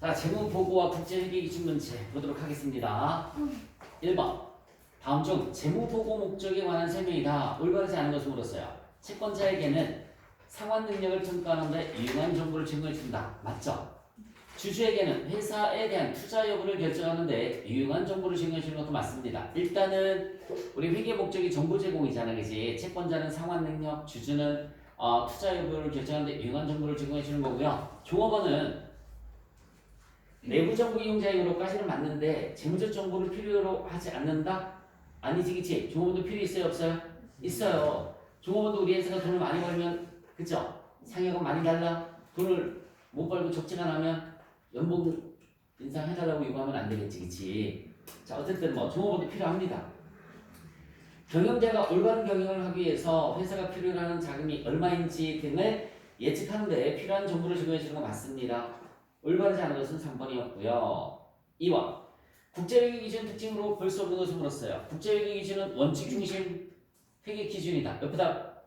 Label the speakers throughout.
Speaker 1: 자, 재무 보고와 국제 회계 기준 문제 보도록 하겠습니다. 1번. 다음 중 재무 보고 목적에 관한 설명이다. 올바르지 않은 것을 물었어요. 채권자에게는 상환 능력을 평가하는데 유용한 정보를 제공해 준다. 맞죠? 주주에게는 회사에 대한 투자 여부를 결정하는데 유용한 정보를 제공해 주는 것도 맞습니다. 일단은 우리 회계 목적이 정보 제공이잖아, 그지? 채권자는 상환 능력, 주주는 어, 투자 여부를 결정하는데 유용한 정보를 제공해 주는 거고요. 종업원은 내부 정보 이용자의 요로까지는 맞는데 재무적 정보를 필요로 하지 않는다? 아니지, 그치? 종업원도 필요 있어요, 없어요? 있어요. 종업원도 우리 회사가 돈을 많이 벌면, 그쵸? 상여금 많이 달라? 돈을 못 벌고 적지가 않으면 연봉 인상해달라고 요구하면 안 되겠지, 그치? 자, 어쨌든 뭐 종업원도 필요합니다. 경영자가 올바른 경영을 하기 위해서 회사가 필요로 하는 자금이 얼마인지 등을 예측하는 데 필요한 정보를 제공해 주는 건 맞습니다. 올바르지 않은 것은 3번이었고요. 2번. 국제회계 기준 특징으로 볼 수 없는 것을 물었어요. 국제회계 기준은 원칙 중심 회계 기준이다. 옆에다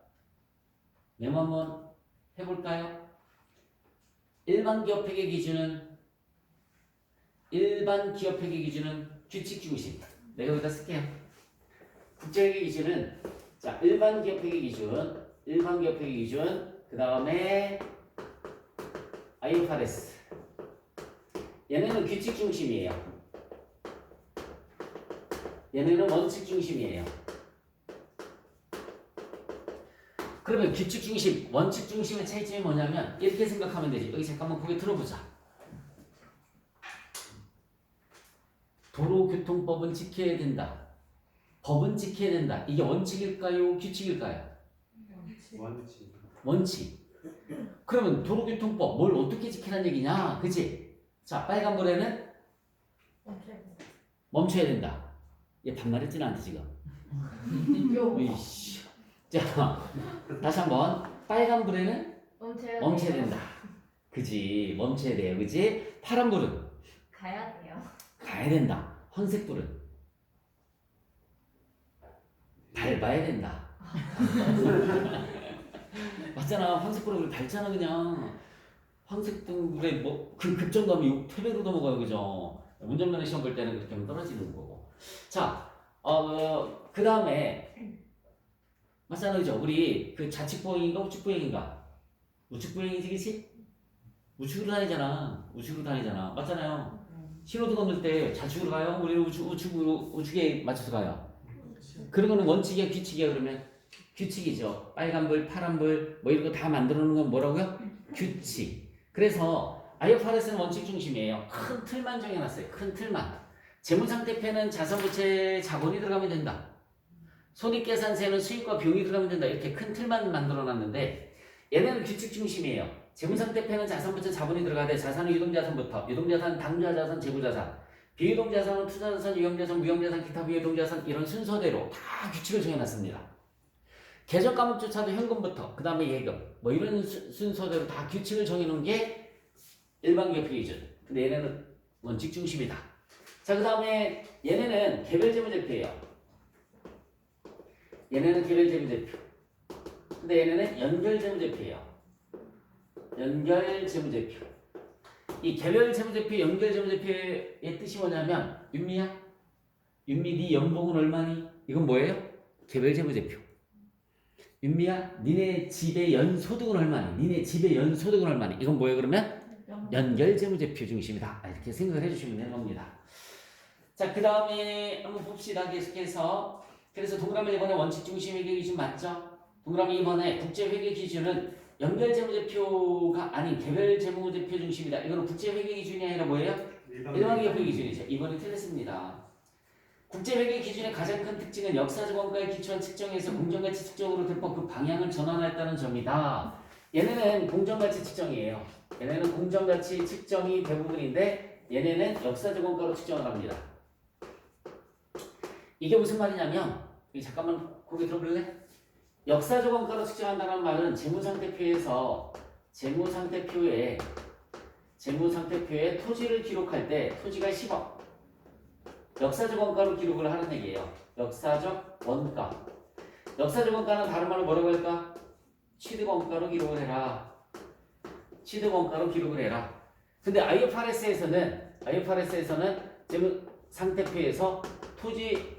Speaker 1: 메모 한번 해볼까요? 일반 기업 회계 기준은 일반 기업 회계 기준은 규칙 중심. 내가 여기다 쓸게요. 국제회계 기준은 자 일반 기업 회계 기준, 일반 기업 회계 기준, 그 다음에 IFRS. 얘네는 규칙 중심이에요. 얘네는 원칙 중심이에요. 그러면 규칙 중심, 원칙 중심의 차이점이 뭐냐면 이렇게 생각하면 되지. 여기 잠깐만 고개 들어보자. 도로교통법은 지켜야 된다. 법은 지켜야 된다. 이게 원칙일까요? 규칙일까요?
Speaker 2: 원칙.
Speaker 1: 원칙. 그러면 도로교통법 뭘 어떻게 지키라는 얘기냐? 그치? 자, 빨간 불에는 멈춰야 된다. 얘 반말했지는 않지 지금. 이씨. 자, 다시 한번 빨간 불에는 멈춰야 된다. 그지? 멈춰야 돼요. 그지? 파란 불은
Speaker 3: 가야 돼요.
Speaker 1: 가야 된다. 황색 불은 밟아야 된다. 맞잖아. 황색 불은 우리 밟잖아 그냥. 황색불에 뭐그 급정감이 욕 퇴배로 넘어가요, 그죠? 운전면허 시험 볼 때는 그렇게 하면 떨어지는 거고. 자, 어, 그 다음에 맞잖아, 그죠? 우리 그 자칙보행인가 우측 보행인가? 우측 보행이지, 그치? 우측으로 다니잖아. 우측으로 다니잖아. 맞잖아요. 신호등 건널 때 좌측으로 가요? 우리는 우측, 우측으로, 우측에 맞춰서 가요. 그런 거는 원칙이야, 규칙이야, 그러면? 규칙이죠. 빨간불, 파란불, 뭐 이런 거 다 만들어 놓은 건 뭐라고요? 규칙. 그래서 IFRS는 원칙 중심이에요. 큰 틀만 정해놨어요. 큰 틀만. 재무상태표는 자산부채 자본이 들어가면 된다. 손익계산세는 수익과 비용이 들어가면 된다. 이렇게 큰 틀만 만들어 놨는데 얘네는 규칙 중심이에요. 재무상태표는 자산부채 자본이 들어가되 자산은 유동자산부터 유동자산, 당좌자산, 재부자산 비유동자산은 투자자산, 유형자산, 무형자산, 기타 비유동자산 이런 순서대로 다 규칙을 정해놨습니다. 계정 과목조차도 현금부터 그 다음에 예금 뭐 이런 수- 순서대로 다 규칙을 정해놓은 게 일반 기업 기준. 근데 얘네는 원칙 중심이다. 자, 그 다음에 얘네는 개별 재무제표예요. 얘네는 개별 재무제표. 근데 얘네는 연결 재무제표예요. 연결 재무제표. 이 개별 재무제표, 연결 재무제표의 뜻이 뭐냐면 윤미야, 윤미 네 연봉은 얼마니? 이건 뭐예요? 개별 재무제표. 윤미야, 니네 집의 연소득은 얼마니? 니네 집의 연소득은 얼마니? 이건 뭐예요? 그러면 연결 재무제표 중심이다. 아, 이렇게 생각을 해주시면 되는 겁니다. 자, 그 다음에 한번 봅시다. 계속해서. 그래서 동그라미 이번에 원칙 중심 회계 기준 맞죠? 동그라미 이번에 국제 회계 기준은 연결 재무제표가 아닌 개별 재무제표 중심이다. 이거는 국제 회계 기준이 아니라 뭐예요? 일반 기업 회계 기준이죠. 이번에 틀렸습니다. 국제 회계 기준의 가장 큰 특징은 역사적 원가에 기초한 측정에서 공정가치 측정으로 대폭 그 방향을 전환했다는 점이다. 얘네는 공정가치 측정이에요. 얘네는 공정가치 측정이 대부분인데 얘네는 역사적 원가로 측정을 합니다. 이게 무슨 말이냐면 잠깐만 고개 들어볼래? 역사적 원가로 측정한다는 말은 재무상태표에서 재무상태표에 재무상태표에 토지를 기록할 때 토지가 10억 역사적 원가로 기록을 하는 얘기예요. 역사적 원가. 역사적 원가는 다른 말로 뭐라고 할까? 취득 원가로 기록을 해라. 취득 원가로 기록을 해라. 근데 IFRS에서는 IFRS에서는 지금 상태표에서 토지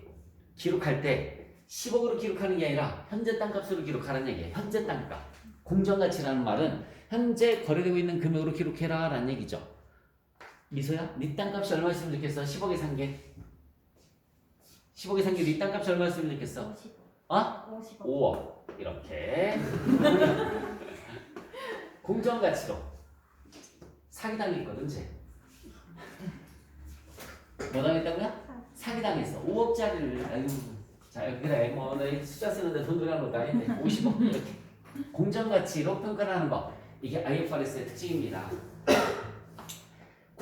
Speaker 1: 기록할 때 10억으로 기록하는 게 아니라 현재 땅값으로 기록하라는 얘기예요. 현재 땅값. 공정가치라는 말은 현재 거래되고 있는 금액으로 기록해라 라는 얘기죠. 미소야, 네 땅값이 얼마였으면 좋겠어? 10억에 산 게. 10억에 산게네 땅값이 얼마였으면 좋겠어?
Speaker 3: 50억.
Speaker 1: 어?
Speaker 3: 50억.
Speaker 1: 5억. 이렇게. 공정 가치로 사기 당했거든, 쟤. 뭐 당했다고요? 사기 당했어. 5억짜리를, 아유. 자, 그래. 뭐, 너 숫자 쓰는데 돈 들어가는 것도 아닌데. 50억. 이렇게. 공정 가치로 평가를 하는 거. 이게 IFRS의 특징입니다.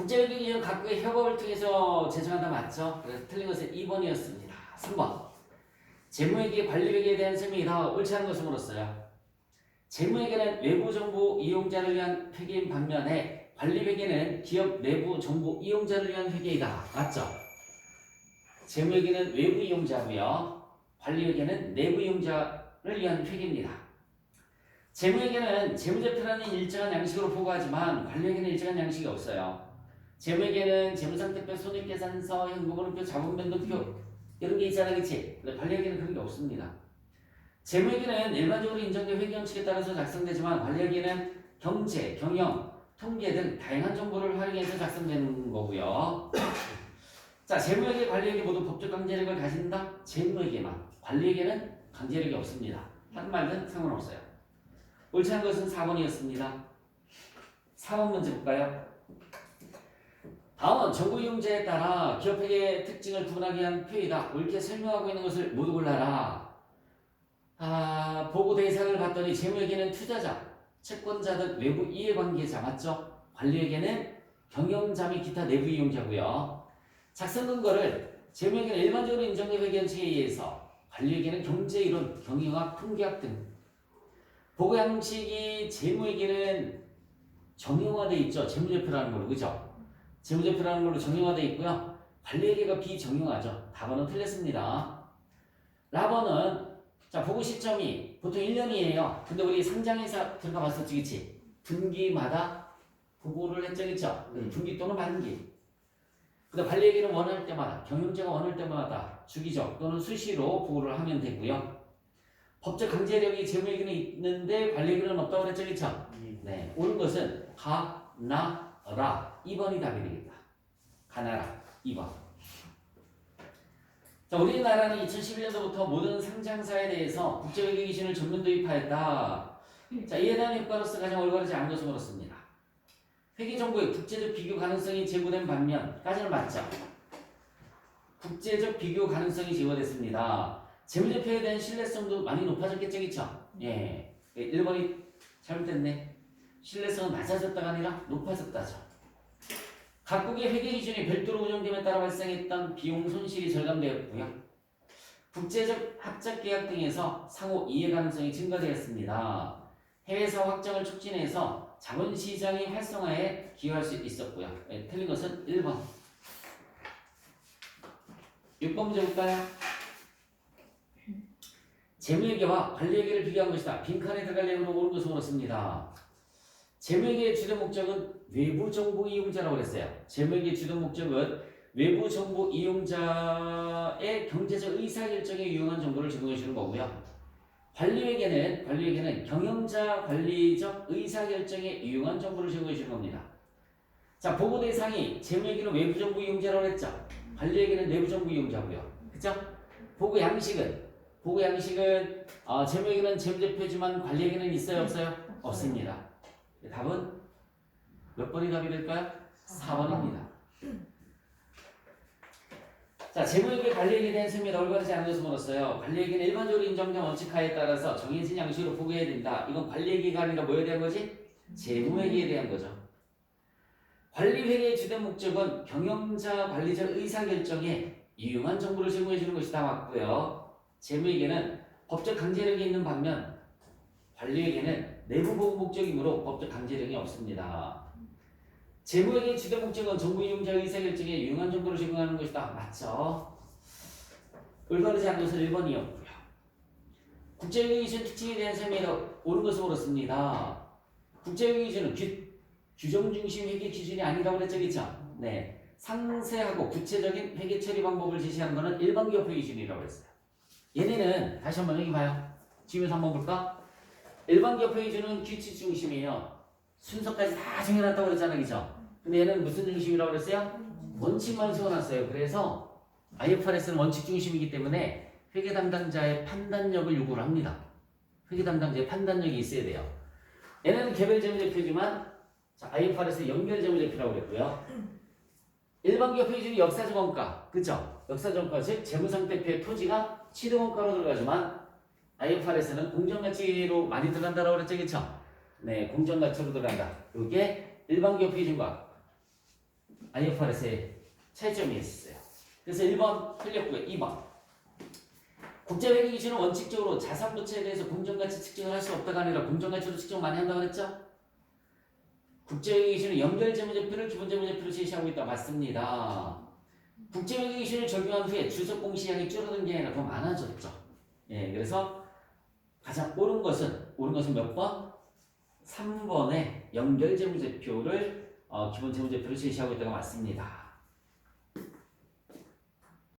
Speaker 1: 국제기준 각국의 협업을 통해서 제정한다 맞죠? 그래서 틀린 것은 2번이었습니다. 3번. 재무회계 관리회계에 대한 설명이 다 옳지 않은 물었어요. 재무회계는 외부 정보 이용자를 위한 회계인 반면에 관리회계는 기업 내부 정보 이용자를 위한 회계이다. 맞죠? 재무회계는 외부 이용자고요. 관리회계는 내부 이용자를 위한 회계입니다. 재무회계는 재무제표라는 일정한 양식으로 보고하지만 관리회계는 일정한 양식이 없어요. 재무회계는 재무상태표, 손익계산서, 현금흐름표, 자본변동표 이런 게 있잖아, 그치? 근데 관리회계는 그런 게 없습니다. 재무회계는 일반적으로 인정된 회계원칙에 따라서 작성되지만 관리회계는 경제, 경영, 통계 등 다양한 정보를 활용해서 작성되는 거고요. 자, 재무회계, 관리회계 모두 법적 강제력을 가진다? 재무회계만. 관리회계는 강제력이 없습니다. 한 말은 상관없어요. 옳지 않은 것은 4번이었습니다. 4번 문제 볼까요? 다음은 정보 이용자에 따라 기업회계의 특징을 구분하기 위한 표이다. 옳게 설명하고 있는 것을 모두 골라라. 아, 보고 대상을 봤더니 재무회계는 투자자, 채권자 등 외부 이해관계자 맞죠? 관리회계는 경영자 및 기타 내부 이용자고요. 작성 근거를 재무회계는 일반적으로 인정된 회계원칙에 의해서 관리회계는 경제이론, 경영학, 통계학 등 보고 양식이 재무회계는 정형화돼 있죠. 재무제표라는 걸로 그죠? 재무제표라는 걸로 정형화돼 있고요. 관리회계가 비정형화죠. 답안은 틀렸습니다. 라번은 자 보고 시점이 보통 1년이에요. 근데 우리 상장회사 들어가 봤었지 그치? 분기마다 보고를 했죠 그쵸?
Speaker 2: 음.
Speaker 1: 분기 또는 만기. 근데 관리회계는 원할 때마다 경영자가 원할 때마다 주기적 또는 수시로 보고를 하면 되고요. 법적 강제력이 재무회계는 있는데 관리회계는 없다고 그랬죠 그쵸? 네, 옳은 것은 가, 나, 라 2번이 답이 되겠다. 가나라 2번. 자, 우리나라는 2011년도부터 모든 상장사에 대해서 국제회계 기준을 전면 도입하였다. 자, 이에 대한 효과로서 가장 올바르지 않은 것은 그렇습니다. 회계 정보의 국제적 비교 가능성이 제고된 반면 까지는 맞죠. 국제적 비교 가능성이 제고됐습니다. 재무제표에 대한 신뢰성도 많이 높아졌겠죠, 그쵸? 예. 1번이 잘못됐네. 신뢰성은 낮아졌다가 아니라 높아졌다죠. 각국의 회계 기준이 별도로 운영됨에 따라 발생했던 비용 손실이 절감되었고요. 국제적 합작 계약 등에서 상호 이해 가능성이 증가되었습니다. 해외사 확장을 촉진해서 자본시장의 활성화에 기여할 수 있었고요. 네, 틀린 것은 1번. 6번 문제 볼까요? 재무회계와 관리회계를 비교한 것이다. 빈칸에 들어갈 내용으로 옳은 것은 옳습니다. 재무회계의 주된 목적은 외부 정보 이용자라고 그랬어요. 재무회계의 주된 목적은 외부 정보 이용자의 경제적 의사결정에 유용한 정보를 제공해 주는 거고요. 관리회계는 관리회계는 경영자 관리적 의사결정에 유용한 정보를 제공해 주는 겁니다. 자, 보고 대상이 재무회계는 외부 정보 이용자라고 했죠. 관리회계는 내부 정보 이용자고요. 그죠? 보고 양식은 보고 양식은 어, 재무회계는 재무제표지만 관리회계는 있어요, 없어요? 없습니다. 답은 몇 번이 답이 될까요? 4번입니다. 자, 재무회계 관리회계에 대한 설명이 올바르지 않은 물었어요. 관리회계는 일반적으로 인정된 원칙하에 따라서 정해진 양식으로 보고해야 된다. 이건 관리회계가 아니라 뭐에 대한 거지? 재무회계에 대한 거죠. 관리회계의 주된 목적은 경영자 관리적 의사결정에 유용한 정보를 제공해 주는 것이다 맞고요. 재무회계는 법적 강제력이 있는 반면 관리회계는 내부 보호 목적이므로 법적 강제력이 없습니다. 재무회계의 주된 목적은 정부 이용자 의사 결정에 유용한 정보를 제공하는 것이다. 맞죠? 올바르지 않은 것은 1번이었고요. 국제회계 기준 특징에 대한 설명이 옳은 것은 옳았습니다. 국제회계 기준은 규, 규정 중심 회계 기준이 아니라고 그랬죠? 네. 상세하고 구체적인 회계 처리 방법을 제시하는 것은 일반 기업 회계 기준이라고 했어요. 얘네는 다시 한번 여기 봐요. 지면서 한번 볼까? 일반 기업 기준은 규칙 중심이에요. 순서까지 다 정해놨다고 그랬잖아요, 그죠? 근데 얘는 무슨 중심이라고 그랬어요? 원칙만 세워놨어요. 그래서 IFRS는 원칙 중심이기 때문에 회계 담당자의 판단력을 요구를 합니다. 회계 담당자의 판단력이 있어야 돼요. 얘네는 개별 재무제표지만 자, IFRS 연결 재무제표라고 그랬고요. 일반 기업 회계준이 역사적 원가, 그죠? 역사적 원가 즉 재무상태표의 토지가 취득원가로 들어가지만 IFRS는 공정가치로 많이 들어간다라고 그랬죠, 그죠? 네, 공정가치로 들어간다. 이게 일반 기업 회계준과 IFRS의 차이점이 있어요. 그래서 1번 틀렸고요. 2번. 국제회계 기준은 원칙적으로 자산부채에 대해서 공정가치 측정을 할 수 없다가 아니라 공정가치로 측정 많이 한다고 그랬죠? 국제회계 기준은 연결재무제표를 기본재무제표로 제시하고 있다. 맞습니다. 국제회계 기준을 적용한 후에 주석 공시량이 줄어든 게 아니라 더 많아졌죠. 예, 그래서 가장 옳은 것은 옳은 것은 몇 번? 3번에 연결 재무제표를 어, 기본 재무제표로 제시하고 있다가 맞습니다.